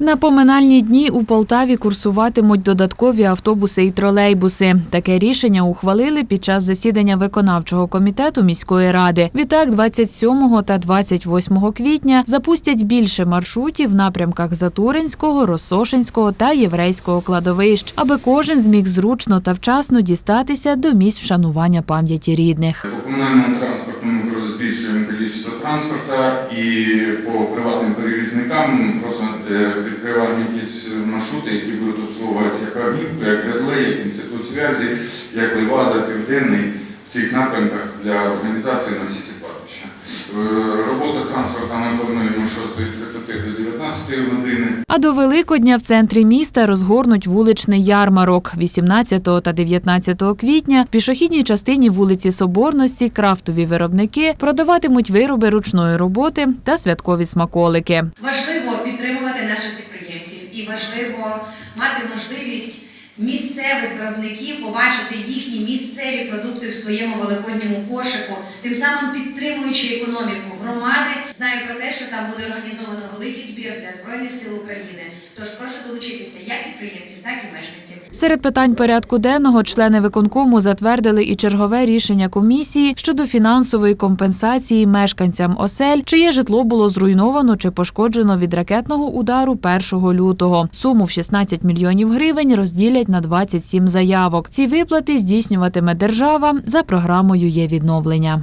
На поминальні дні у Полтаві курсуватимуть додаткові автобуси і тролейбуси. Таке рішення ухвалили під час засідання виконавчого комітету міської ради. Відтак, 27 та 28 квітня запустять більше маршрутів в напрямках Затуринського, Росошинського та Єврейського кладовищ, аби кожен зміг зручно та вчасно дістатися до місць вшанування пам'яті рідних. По комунальному збільшуємо кількість транспорту і по приватним перевізникам просто е, відкриваємо якісь маршрути, які будуть обслуговувати як Агіпку, як Редлей, як інститут зв'язі, як Левада, Південний в цих напрямках для організації на всі ці кладбища. Е, Робота транспорту ми плануємо 6.30 до 19 години. А до Великодня в центрі міста розгорнуть вуличний ярмарок. 18 та 19 квітня в пішохідній частині вулиці Соборності крафтові виробники продаватимуть вироби ручної роботи та святкові смаколики. Важливо підтримувати наших підприємців і важливо мати можливість місцевих виробників побачити їхні місцеві продукти в своєму великодньому кошику, тим самим підтримуючи економіку громади. Знаю про те, що там буде організовано великий збір для збройних сил України. Тож прошу долучитися як підприємців, так і мешканців. Серед питань порядку денного члени виконкому затвердили і чергове рішення комісії щодо фінансової компенсації мешканцям осель, чиє житло було зруйновано чи пошкоджено від ракетного удару 1 лютого. Суму в 16 мільйонів гривень розділять на 27 заявок. Ці виплати здійснюватиме держава за програмою є відновлення.